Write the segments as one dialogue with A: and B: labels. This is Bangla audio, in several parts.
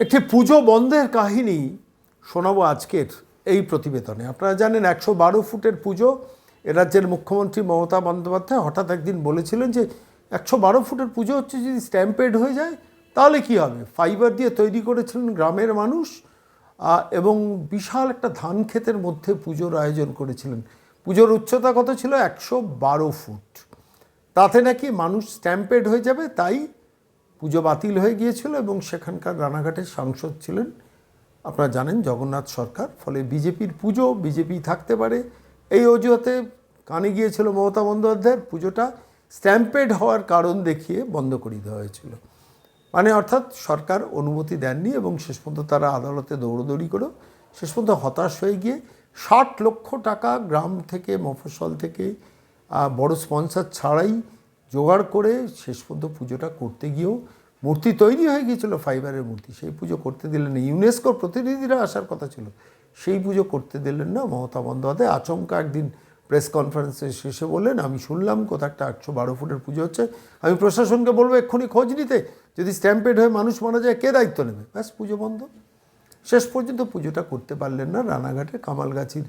A: একটি পুজো বন্ধের কাহিনী শোনাবো আজকের এই প্রতিবেদনে। আপনারা জানেন একশো বারো ফুটের পুজো রাজ্যের মুখ্যমন্ত্রী মমতা বন্দ্যোপাধ্যায় হঠাৎ একদিন বলেছিলেন যে, একশো বারো ফুটের পুজো হচ্ছে যদি স্ট্যাম্পেড হয়ে যায়, তাহলে কি হবে? ফাইবার দিয়ে তৈরি করেছিলেন গ্রামের মানুষ এবং বিশাল একটা ধান ক্ষেতের মধ্যে পুজোর আয়োজন করেছিলেন। পুজোর উচ্চতা কত ছিল? একশো বারো ফুট। তাতে নাকি মানুষ স্ট্যাম্পেড হয়ে যাবে, তাই পুজো বাতিল হয়ে গিয়েছিল এবং সেখানকার রানাঘাটের সাংসদ ছিলেন, আপনারা জানেন, জগন্নাথ সরকার। ফলে বিজেপির পুজো, বিজেপি থাকতে পারে। এই অজুহাতে কানে গিয়েছিল মমতা বন্দ্যোপাধ্যায়ের। পুজোটা স্ট্যাম্পেড হওয়ার কারণ দেখিয়ে বন্ধ করে দেওয়া হয়েছিল। মানে অর্থাৎ সরকার অনুমতি দেননি এবং শেষ পর্যন্ত তারা আদালতে দৌড়দৌড়ি করে শেষ পর্যন্ত হতাশ হয়ে গিয়ে ষাট লক্ষ টাকা গ্রাম থেকে, মফস্বল থেকে বড় স্পন্সর ছাড়াই জোগাড় করে শেষ পর্যন্ত পুজোটা করতে গিয়েও মূর্তি তৈরি হয়ে গিয়েছিল, ফাইবারের মূর্তি। সেই পুজো করতে দিলেন না। ইউনেস্কোর প্রতিনিধিরা আসার কথা ছিল। সেই পুজো করতে দিলেন না। মমতা বন্দ্যোপাধ্যায় আচমকা একদিন প্রেস কনফারেন্সে শেষে বললেন, আমি শুনলাম কোথাও একটা আটশো বারো ফুটের পুজো হচ্ছে। আমি প্রশাসনকে বলব এক্ষুনি খোঁজ নিতে। যদি স্ট্যাম্পেড হয়ে মানুষ মারা যায়, কে দায়িত্ব নেবে? ব্যাস, পুজো বন্ধ। শেষ পর্যন্ত পুজোটা করতে পারলেন না। রানাঘাটে কামালগাছির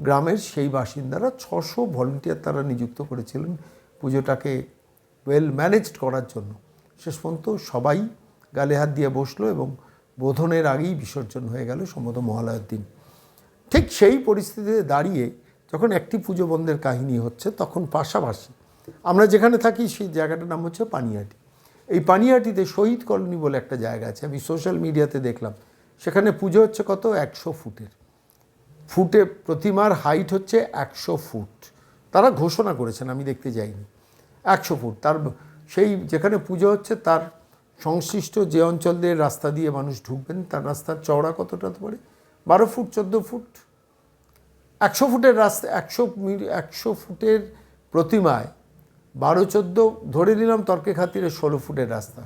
A: গ্রামের সেই বাসিন্দারা ছশো ভলেন্টিয়ার তারা নিযুক্ত করেছিলেন পুজোটাকে ওয়েল ম্যানেজড করার জন্য। শেষ পর্যন্ত সবাই গালে হাত দিয়ে বসল এবং বোধনের আগেই বিসর্জন হয়ে গেল সম্ভবত মহালয়ের দিন ঠিক সেই পরিস্থিতিতে দাঁড়িয়ে যখন একটি পুজো বন্ধের কাহিনী হচ্ছে, তখন পাশাপাশি আমরা যেখানে থাকি সেই জায়গাটার নাম হচ্ছে পানিহাটি এই পানিহাটিতে শহীদ কলোনি বলে একটা জায়গা আছে, আমি সোশ্যাল মিডিয়াতে দেখলাম। সেখানে পুজো হচ্ছে কত? একশো ফুটের। ফুটে প্রতিমার হাইট হচ্ছে একশো ফুট। তারা ঘোষণা করেছেন, আমি দেখতে যাইনি। একশো ফুট। তার সেই যেখানে পুজো হচ্ছে, তার সংশ্লিষ্ট যে অঞ্চল দিয়ে রাস্তা দিয়ে মানুষ ঢুকবেন, তার রাস্তার চওড়া কতটা পারে? বারো ফুট, চোদ্দ ফুট? একশো ফুটের রাস্তা, একশো একশো ফুটের প্রতিমায় বারো, চোদ্দ, ধরে নিলাম তর্কে খাতিরে ষোলো ফুটের রাস্তা।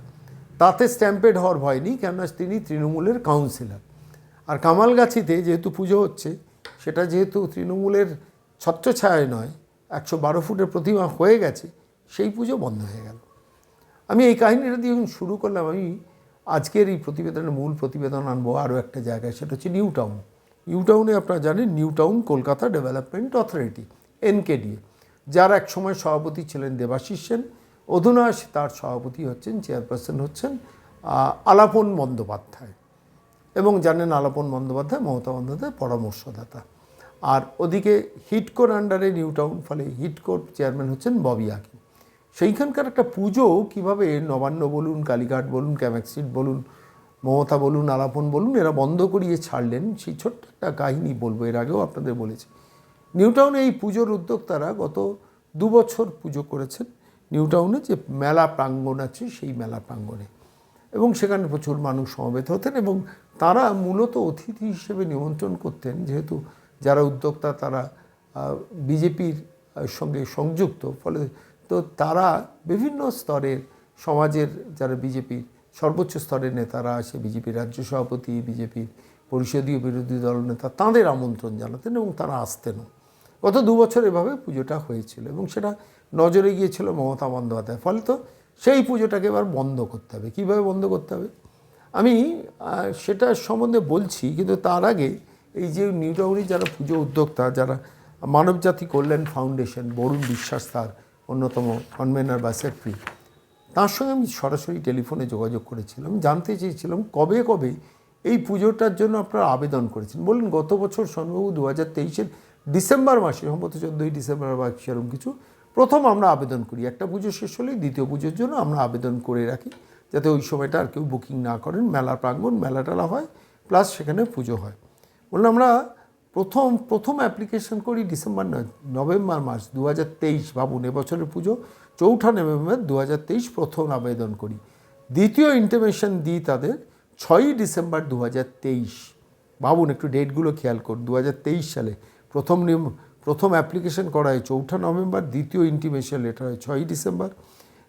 A: তাতে স্ট্যাম্পেড হওয়ার ভয় নেই, কেননা তিনি তৃণমূলের কাউন্সিলর আর কামালগাছিতে যেহেতু পুজো হচ্ছে, সেটা যেহেতু তৃণমূলের ছত্রছায়ায় নয়, একশো বারো ফুটের প্রতিমা হয়ে গেছে, সেই পুজো বন্ধ হয়ে গেল। আমি এই কাহিনীটা দিয়ে শুরু করলাম, আমি আজকের এই প্রতিবেদনের মূল প্রতিবেদন আনব আরও একটা জায়গায়, সেটা হচ্ছে নিউ টাউন। নিউ টাউনে আপনারা জানেন, new town Kolkata development authority NKDA যার এক সময় সভাপতি ছিলেন দেবাশিস সেন অধুনা তার সভাপতি হচ্ছেন, চেয়ারপারসন হচ্ছেন আলাপন বন্দ্যোপাধ্যায়। এবং জানেন আলাপন বন্দ্যোপাধ্যায়, মমতা বন্দ্যোপাধ্যায় পরামর্শদাতা। আর ওদিকে হিটকোর আন্ডারে নিউ টাউন, ফলে হিটকোর চেয়ারম্যান হচ্ছেন ববি আকিম সেইখানকার একটা পুজো কীভাবে নবান্ন বলুন, কালীঘাট বলুন ক্যামেক্সিট বলুন, মমতা বলুন, আলাপন বলুন, এরা বন্ধ করিয়ে ছাড়লেন। সেই ছোট্ট একটা কাহিনী বলব, এর আগেও আপনাদের বলেছি। নিউটাউনে এই পুজোর উদ্যোক্তারা গত দু বছর পুজো করেছেন। নিউটাউনে যে মেলা প্রাঙ্গণ আছে, সেই মেলা প্রাঙ্গণে। এবং সেখানে প্রচুর মানুষ সমবেত হতেন এবং তারা মূলত অতিথি হিসেবে নিমন্ত্রণ করতেন। যেহেতু যারা উদ্যোক্তা, তারা বিজেপির সঙ্গে সংযুক্ত, ফলে তো তারা বিভিন্ন স্তরের সমাজের যারা বিজেপির সর্বোচ্চ স্তরের নেতারা আসে বিজেপির রাজ্য সভাপতি বিজেপির পরিষদীয় বিরোধী দল নেতা, তাঁদের আমন্ত্রণ জানাতেন এবং তারা আসতেনও গত দু বছর এভাবে পুজোটা হয়েছিল এবং সেটা নজরে গিয়েছিল মমতা বন্দ্যোপাধ্যায়। ফলে তো সেই পুজোটাকে এবার বন্ধ করতে হবে। কীভাবে বন্ধ করতে হবে? আমি সেটা সম্বন্ধে বলছি, কিন্তু তার আগে এই যে নিউ যারা পুজো উদ্যোক্তা, যারা মানবজাতি কল্যাণ ফাউন্ডেশন, বরুণ বিশ্বাস তার অন্যতম কনভেনার বা সেক্রেটারি তার সঙ্গে আমি সরাসরি টেলিফোনে যোগাযোগ করেছিলাম। জানতে চেয়েছিলাম কবে কবে এই পুজোটার জন্য আপনারা আবেদন করেছেন। বললেন গত বছর সন্বাবু দু হাজার তেইশের ডিসেম্বর মাসে, সম্ভবত চোদ্দোই ডিসেম্বর বা সেরকম কিছু, প্রথম আমরা আবেদন করি। একটা পুজো শেষ হলেই দ্বিতীয় পুজোর জন্য আমরা আবেদন করে রাখি। যাতে ওই সময়টা আর কেউ বুকিং না করেন। মেলা প্রাঙ্গণ মেলা টেলা হয় প্লাস সেখানে পুজো হয়। বললাম আমরা প্রথম প্রথম অ্যাপ্লিকেশন করি ডিসেম্বর নভেম্বর মাস দু হাজার তেইশ। ভাবুন, এবছরের পুজো, চৌঠা নভেম্বর দু হাজার তেইশ প্রথম আবেদন করি। দ্বিতীয় ইন্টিমেশন দিই তাদের ছয়ই ডিসেম্বর দু হাজার তেইশ। ভাবুন, একটু ডেটগুলো খেয়াল করুন দু হাজার তেইশ সালে প্রথম প্রথম অ্যাপ্লিকেশন করা হয় চৌঠা নভেম্বর, দ্বিতীয় ইন্টিমেশন লেটার হয় ছয়ই December.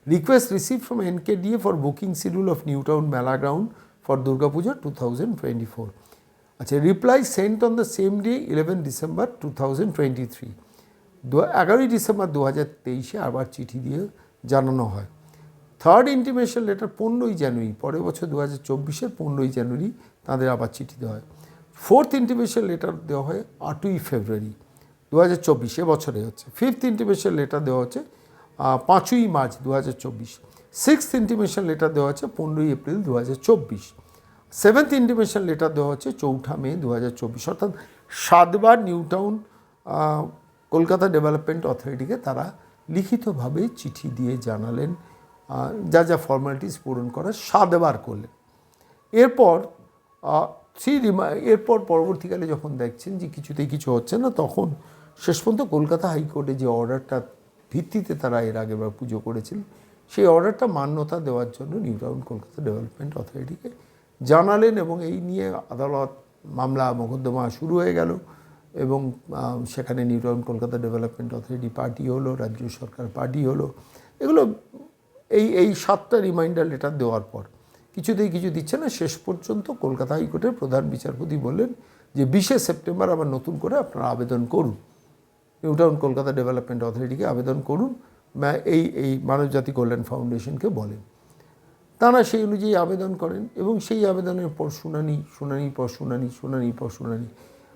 A: Request receive from NKDA for booking schedule of new town mela ground for Durgapuja two thousand twenty four আচ্ছা reply sent on the same day eleven December two thousand twenty three দু, এগারোই ডিসেম্বর দু হাজার তেইশে আবার চিঠি দিয়ে জানানো হয়। থার্ড ইন্টিমেশন লেটার পনেরোই জানুয়ারি পরের বছর দু হাজার চব্বিশের পনেরোই জানুয়ারি তাদের আবার চিঠি দেওয়া হয়। ফোর্থ ইন্টিমেশন লেটার দেওয়া হয় আটই ফেব্রুয়ারি দু হাজার চব্বিশ এবছরে হচ্ছে। ফিফথ ইন্টিমেশন লেটার দেওয়া হচ্ছে পাঁচই মার্চ দু হাজার চব্বিশ। সিক্সথ ইন্টিমেশন লেটার দেওয়া হচ্ছে পনেরোই এপ্রিল দু হাজার চব্বিশ। সেভেন্থ ইন্টিমেশন লেটার দেওয়া হচ্ছে চৌঠা মে দু হাজার চব্বিশ। অর্থাৎ সাতবার নিউ টাউন কলকাতা ডেভেলপমেন্ট অথরিটিকে তারা লিখিতভাবে চিঠি দিয়ে জানালেন যা যা ফর্মালিটিস পূরণ করার সাতবার করলেন। এরপর সেই এরপর পরবর্তীকালে যখন দেখছেন যে কিছুতেই কিছু হচ্ছে না, তখন শেষ পর্যন্ত কলকাতা হাইকোর্টে যে অর্ডারটা ভিত্তিতে তারা এর আগেবার পুজো করেছিলেন সেই অর্ডারটা মান্যতা দেওয়ার জন্য নিউ টাউন কলকাতা ডেভেলপমেন্ট অথরিটিকে জানালেন এবং এই নিয়ে আদালত মামলা মোকদ্দমা শুরু হয়ে গেল এবং সেখানে new town Kolkata development authority party হলো, রাজ্য সরকার পার্টি হলো। এগুলো এই এই সাতটা রিমাইন্ডার লেটার দেওয়ার পর কিছুতেই কিছু দিচ্ছে না। শেষ পর্যন্ত কলকাতা হাইকোর্টের প্রধান বিচারপতি বললেন যে বিশে সেপ্টেম্বর আবার নতুন করে আপনারা আবেদন করুন। নিউটাউন কলকাতা ডেভেলপমেন্ট অথরিটিকে আবেদন করুন। এই এই মানবজাতি কল্যাণ ফাউন্ডেশনকে বলেন। তারা সেই অনুযায়ী আবেদন করেন এবং সেই আবেদনের পর শুনানি শুনানি পর শুনানি শুনানি পর শুনানি।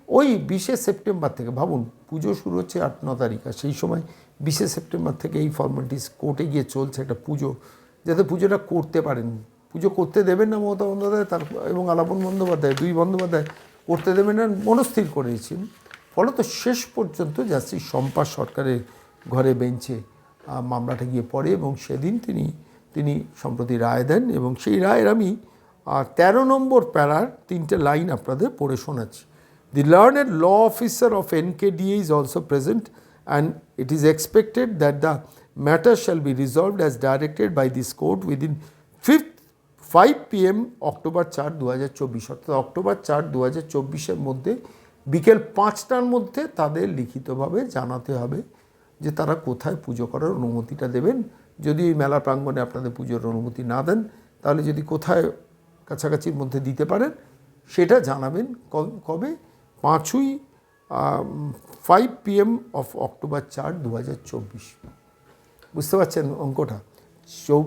A: ওই বিশে সেপ্টেম্বর থেকে, ভাবুন, পুজো শুরু হচ্ছে আট, ন তারিখ, আর সেই সময় বিশে সেপ্টেম্বর থেকে এই ফর্মালিটিস কোর্টে গিয়ে চলছে একটা পুজো, যাতে পুজোটা করতে পারেন। পুজো করতে দেবেন না মমতা বন্দ্যোপাধ্যায়, তার এবং আলাপন বন্দ্যোপাধ্যায়, দুই বন্দ্যোপাধ্যায় করতে দেবেন না, মনস্থির করেছেন। ফলত শেষ পর্যন্ত জাস্টিস শম্পা সরকারের ঘরে বেঞ্চে মামলাটা গিয়ে পড়ে এবং সেদিন তিনি তিনি সম্প্রতি রায় দেন এবং সেই রায়ের আমি তেরো নম্বর প্যারার তিনটে লাইন আপনাদের পড়ে শোনাচ্ছি। The learned law officer of NKDA is also present and it is expected that the matter shall be resolved as directed by this court within fifth, five PM October চার দু হাজার চব্বিশ। অর্থাৎ অক্টোবর চার দু হাজার চব্বিশের মধ্যে বিকেল পাঁচটার মধ্যে তাদের লিখিতভাবে জানাতে হবে যে তারা কোথায় পুজো করার অনুমতিটা দেবেন। যদি এই মেলা প্রাঙ্গণে আপনাদের পুজোর অনুমতি না দেন, তাহলে যদি কোথায় কাছাকাছির মধ্যে দিতে পারেন, সেটা জানাবেন কবে পাঁচই ফাইভ পিএম অফ অক্টোবর চার দু হাজার চব্বিশ। বুঝতে পারছেন অঙ্কটা? চৌ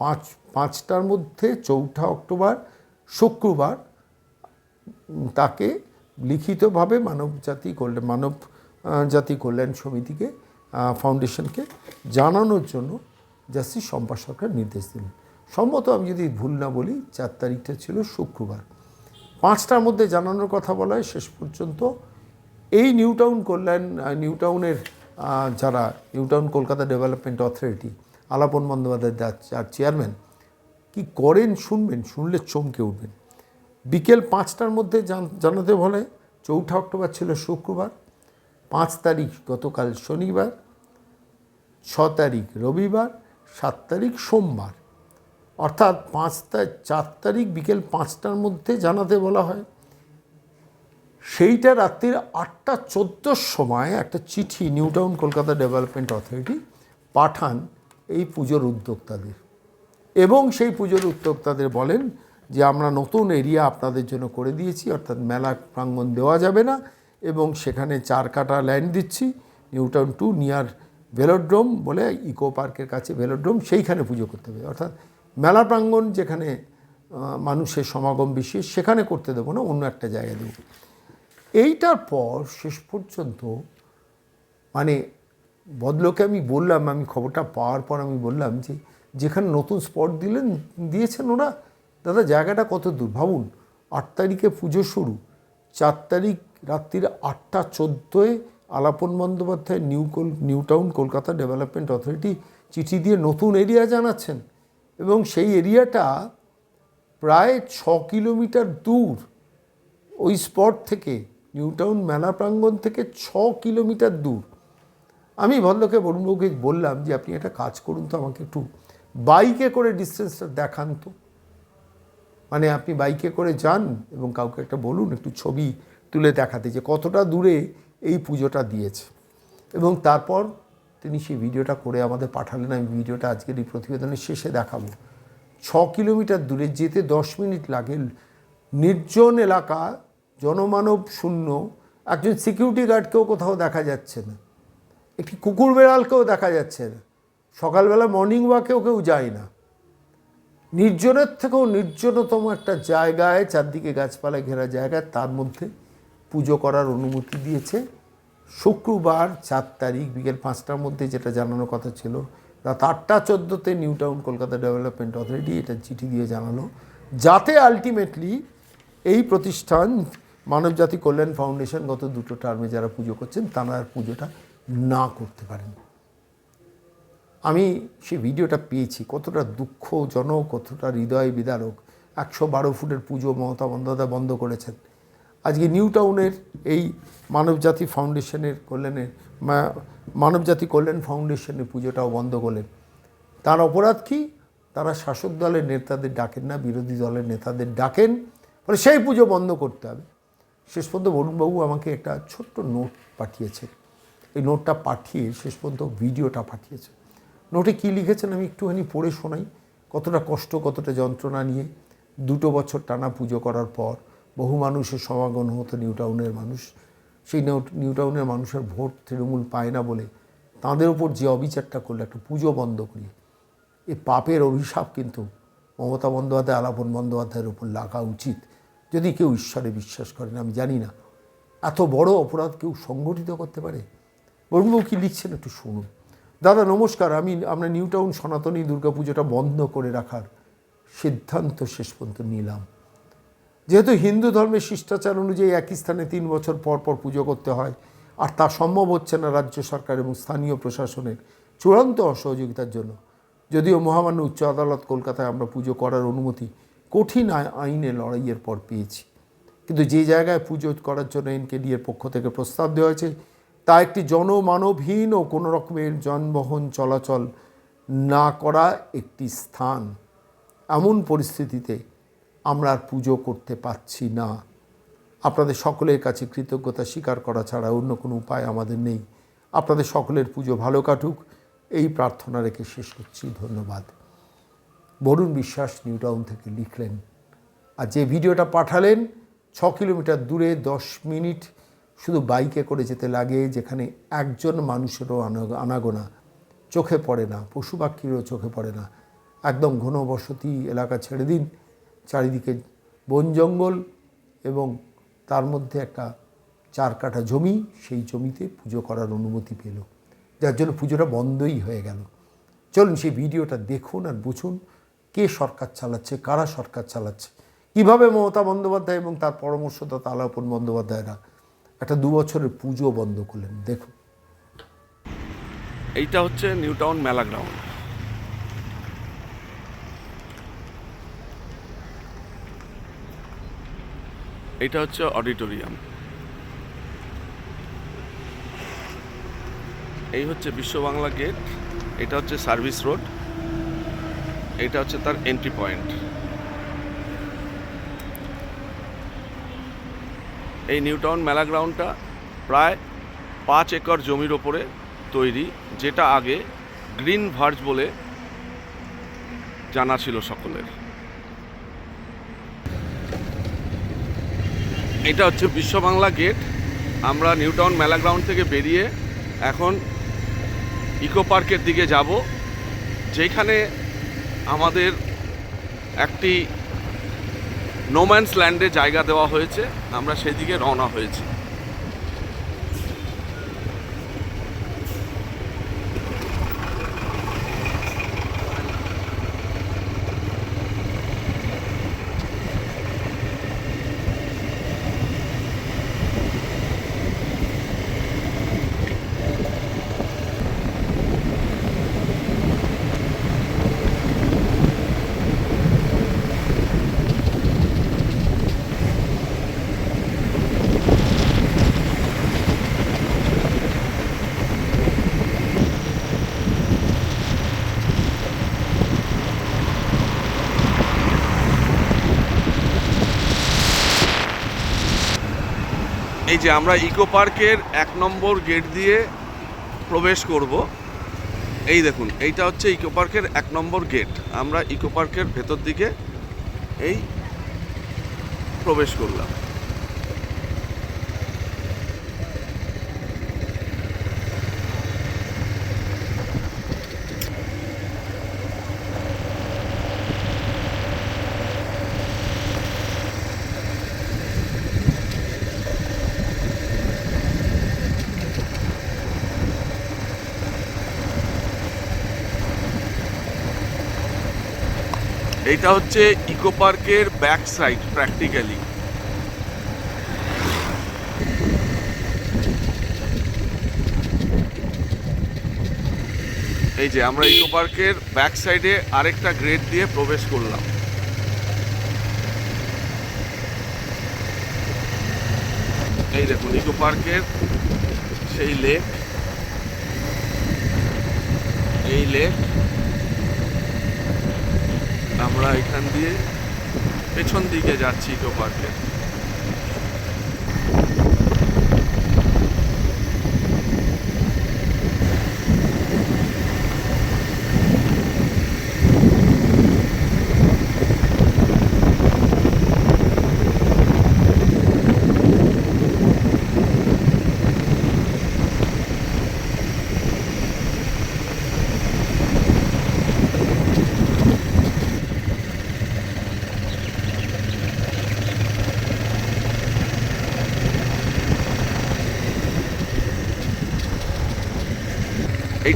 A: পাঁচ, পাঁচটার মধ্যে চৌঠা অক্টোবর, শুক্রবার তাকে লিখিতভাবে মানব জাতি কল্যাণ মানব জাতি কল্যাণ সমিতিকে ফাউন্ডেশনকে জানানোর জন্য জাস্টিস শম্পা সরকার নির্দেশ দিলেন। সম্মত আমি যদি ভুল না বলি, চার তারিখটা ছিল শুক্রবার। পাঁচটার মধ্যে জানানোর কথা বলা হয়, শেষ পর্যন্ত এই নিউ টাউন কল্যাণ নিউ টাউনের যারা new town Kolkata development authority, Alapan Bandyopadhyay যার- যার চেয়ারম্যান, কি করেন শুনবেন, শুনলে চমকে উঠবেন। বিকেল পাঁচটার মধ্যে জান- জানাতে বলে, চৌঠা অক্টোবর ছিল শুক্রবার, পাঁচ তারিখ গতকাল শনিবার ছ তারিখ রবিবার, সাত তারিখ সোমবার। অর্থাৎ পাঁচ চার তারিখ বিকেল পাঁচটার মধ্যে জানাতে বলা হয়। সেইটা রাত্রির আটটা চোদ্দোর সময় একটা চিঠি new town Kolkata development authority পাঠান এই পুজোর উদ্যোক্তাদের। এবং সেই পুজোর উদ্যোক্তাদের বলেন যে, আমরা নতুন এরিয়া আপনাদের জন্য করে দিয়েছি, অর্থাৎ মেলা প্রাঙ্গণ দেওয়া যাবে না এবং সেখানে চার কাটা ল্যান্ড দিচ্ছি, নিউটাউন টু নিয়ার ভেলোড্রোম বলে ইকো পার্কের কাছে ভেলোড্রোম, সেইখানে পুজো করতে হবে। অর্থাৎ মেলা প্রাঙ্গণ যেখানে মানুষের সমাগম বেশি সেখানে করতে দেবো না, অন্য একটা জায়গায় দেবো। এইটার পর শেষ পর্যন্ত মানে বদলোকে আমি বললাম, আমি খবরটা পাওয়ার পর আমি বললাম যে, যেখানে নতুন স্পট দিলেন, দিয়েছেন ওরা, দাদা জায়গাটা কত দূর? ভাবুন, আট তারিখে পুজো শুরু, চার তারিখ রাত্রির আটটা চোদ্দোয় Alapan Bandyopadhyay, new call, new town, Kolkata development authority চিঠি দিয়ে নতুন এরিয়া জানাচ্ছেন এবং সেই এরিয়াটা প্রায় ছ কিলোমিটার দূর। ওই স্পট থেকে, নিউ টাউন মেলা প্রাঙ্গণ থেকে ছ কিলোমিটার দূর। আমি ভদ্রকে বরুণবাবুকে বললাম যে, আপনি একটা কাজ করুন তো, আমাকে একটু বাইকে করে ডিস্টেন্সটা দেখান তো। মানে আপনি বাইকে করে যান এবং কাউকে একটা বলুন, একটু ছবি তুলে দেখাতে যে কতটা দূরে এই পুজোটা দিয়েছে। এবং তারপর তিনি সেই ভিডিওটা করে আমাদের পাঠালেন। আমি ভিডিওটা আজকের এই প্রতিবেদনের শেষে দেখাবো। ছ কিলোমিটার দূরে যেতে দশ মিনিট লাগে। নির্জন এলাকা, জনমানব শূন্য, একজন সিকিউরিটি গার্ডকেও কোথাও দেখা যাচ্ছে না। একটি কুকুর বেড়ালকেও দেখা যাচ্ছে না। সকালবেলা মর্নিং ওয়াকেও কেউ যায় না। নির্জনের থেকেও নির্জনতম একটা জায়গায় চারদিকে গাছপালায় ঘেরা জায়গায় তার মধ্যে পুজো করার অনুমতি দিয়েছে। শুক্রবার চার তারিখ বিকেল পাঁচটার মধ্যে যেটা জানানোর কথা ছিল, রাত আটটা চোদ্দোতে new town Kolkata development authority এটা চিঠি দিয়ে জানালো। যাতে আলটিমেটলি এই প্রতিষ্ঠান মানবজাতি কল্যাণ ফাউন্ডেশন গত দুটো টার্মে যারা পুজো করছেন, তারা আর পুজোটা না করতে পারেন। আমি সেই ভিডিওটা পেয়েছি, কতটা দুঃখজনক, কতটা হৃদয় বিদারক একশো বারো ফুটের পুজো মমতা বন্দ্যোপাধ্যায় বন্ধ করেছেন। আজকে নিউ টাউনের এই মানবজাতি ফাউন্ডেশনের কল্যাণের মানবজাতি কল্যাণ ফাউন্ডেশনের পুজোটাও বন্ধ করলেন। তার অপরাধ কি? তারা শাসক দলের নেতাদের ডাকেন না, বিরোধী দলের নেতাদের ডাকেন। ফলে সেই পুজো বন্ধ করতে হবে। শেষ পর্যন্ত বরুণবাবু আমাকে একটা ছোট্ট নোট পাঠিয়েছে এই নোটটা পাঠিয়ে শেষ পর্যন্ত ভিডিওটা পাঠিয়েছে। নোটে কী লিখেছেন আমি একটুখানি পড়ে শোনাই। কতটা কষ্ট, কতটা যন্ত্রণা নিয়ে দুটো বছর টানা পুজো করার পর বহু মানুষের সমাগম হতো নিউ টাউনের মানুষ। সেই নিউ- নিউ টাউনের মানুষের ভোট তৃণমূল পায় না বলে তাদের ওপর যে অবিচারটা করল, একটা পুজো বন্ধ করিয়ে এই পাপের অভিশাপ কিন্তু মমতা বন্দ্যোপাধ্যায়, আলাপন বন্দ্যোপাধ্যায়ের উপর লাগা উচিত। যদি কেউ ঈশ্বরে বিশ্বাস করেন আমি জানি না। এত বড় অপরাধ কেউ সংগঠিত করতে পারে? বরুণবাবু কী লিখছেন একটু শুনুন। দাদা, নমস্কার। আমি, আমরা নিউ টাউন সনাতনী দুর্গাপুজোটা বন্ধ করে রাখার সিদ্ধান্ত শেষ পর্যন্ত নিলাম। যেহেতু হিন্দু ধর্মের শিষ্টাচার অনুযায়ী একই স্থানে তিন বছর পর পর পুজো করতে হয়, আর তা সম্ভব হচ্ছে না রাজ্য সরকার এবং স্থানীয় প্রশাসনের চূড়ান্ত অসহযোগিতার জন্য। যদিও মহামান্য উচ্চ আদালত কলকাতায় আমরা পুজো করার অনুমতি কঠিন আই- আইনে লড়াইয়ের পর পেয়েছি। কিন্তু যে জায়গায় পুজো করার জন্য এনকেডি এর পক্ষ থেকে প্রস্তাব দেওয়া হয়েছে, তা একটি জনমানবহীন ও কোনো রকমের যানবাহন চলাচল না করা একটি স্থান। এমন পরিস্থিতিতে আমরা আর পুজো করতে পারছি না। আপনাদের সকলের কাছে কৃতজ্ঞতা স্বীকার করা ছাড়া অন্য কোনো উপায় আমাদের নেই। আপনাদের সকলের পুজো ভালো কাটুক। এই প্রার্থনা রেখে শেষ করছি। ধন্যবাদ। বরুণ বিশ্বাস, নিউ টাউন থেকে লিখলেন, আর যে ভিডিওটা পাঠালেন, ছ কিলোমিটার দূরে দশ মিনিট শুধু বাইকে করে যেতে লাগে, যেখানে একজন মানুষেরও আনা- আনাগোনা। চোখে পড়ে না। পশু পাখিরও চোখে পড়ে না। একদম ঘনবসতি এলাকা ছেড়ে দিন। চারিদিকে বন জঙ্গল এবং তার মধ্যে একটা চার কাঠা জমি, সেই জমিতে পুজো করার অনুমতি পেল। যার জন্য পুজোটা বন্ধই হয়ে গেল। চলুন সেই ভিডিওটা দেখুন আর বুঝুন কে সরকার চালাচ্ছে, কারা সরকার চালাচ্ছে। কীভাবে মমতা বন্দ্যোপাধ্যায় এবং তার পরামর্শদাতা আলাপন বন্দ্যোপাধ্যায়রা একটা দু বছরের পুজো বন্ধ করলেন? দেখুন।
B: এইটা হচ্ছে নিউ টাউন মেলা গ্রাউন্ড। এটা হচ্ছে অডিটোরিয়াম। এই হচ্ছে বিশ্ব বাংলা গেট, এটা হচ্ছে সার্ভিস রোড, এটা হচ্ছে তার এন্ট্রি পয়েন্ট। এই নিউটাউন মেলা গ্রাউন্ডটা প্রায় পাঁচ একর জমির ওপরে তৈরি, যেটা আগে গ্রিন ভার্জ বলে জানা ছিল সকলের। এটা হচ্ছে বিশ্ব বাংলা গেট। আমরা নিউ টাউন মেলা গ্রাউন্ড থেকে বেরিয়ে এখন ইকো পার্কের দিকে যাব, যেখানে আমাদের একটি নোম্যান্স ল্যান্ডে জায়গা দেওয়া হয়েছে। আমরা সেদিকে রওনা হয়েছি। এই যে আমরা ইকো পার্কের এক নম্বর গেট দিয়ে প্রবেশ করব। এই দেখুন, এইটা হচ্ছে ইকো পার্কের এক নম্বর গেট। আমরা ইকো পার্কের ভেতর দিকে এই প্রবেশ করলাম। এটা হচ্ছে ইকো পার্কের ব্যাক সাইড প্র্যাকটিক্যালি এই যে, আমরা ইকো পার্কের ব্যাক সাইডে আরেকটা গ্রেড দিয়ে প্রবেশ করলাম। এই দেখুন, ইকো পার্কের সেই লেক এই লেক আমরা এখান দিয়ে পেছন দিকে যাচ্ছি ইকো পার্কে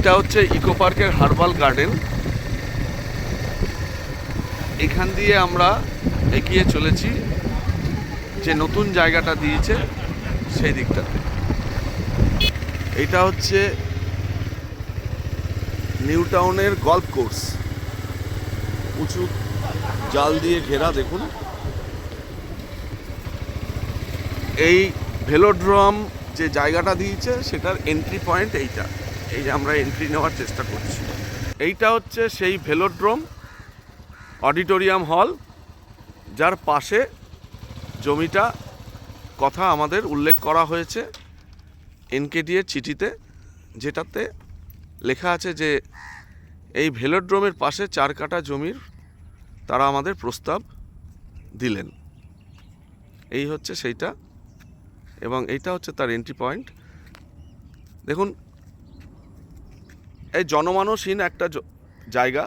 B: এইটা হচ্ছে ইকো পার্কের হার্বাল গার্ডেন। এখান দিয়ে আমরা এগিয়ে চলেছি। যে নতুন জায়গাটা দিয়েছে, সেই দিকটাতে এটা হচ্ছে নিউ টাউনের গল্ফ কোর্স। উঁচু জাল দিয়ে ঘেরা, দেখুন। এই ভেলোড্রম যে জায়গাটা দিয়েছে, সেটার এন্ট্রি পয়েন্ট এইটা। এই যে আমরা এন্ট্রি নেওয়ার চেষ্টা করছি। এইটা হচ্ছে সেই ভেলোড্রোম অডিটোরিয়াম হল, যার পাশে জমিটা কথা আমাদের উল্লেখ করা হয়েছে এনকেডি এর চিঠিতে, যেটাতে লেখা আছে যে এই ভেলোড্রোমের পাশে চার কাটা জমির তারা আমাদের প্রস্তাব দিলেন। এই হচ্ছে সেইটা এবং এইটা হচ্ছে তার এন্ট্রি পয়েন্ট দেখুন এই জনমানসহীন একটা জায়গা,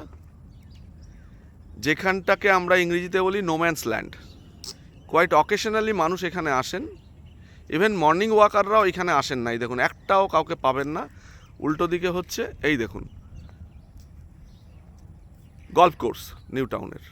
B: যেখানটাকে আমরা ইংরেজিতে বলি নোম্যান্স ল্যান্ড কোয়াইট অকেশনালি মানুষ এখানে আসেন। ইভেন মর্নিং ওয়াকাররাও এখানে আসেন নাই। দেখুন, একটাও কাউকে পাবেন না। উল্টো দিকে হচ্ছে, এই দেখুন গল্ফ কোর্স নিউ টাউনের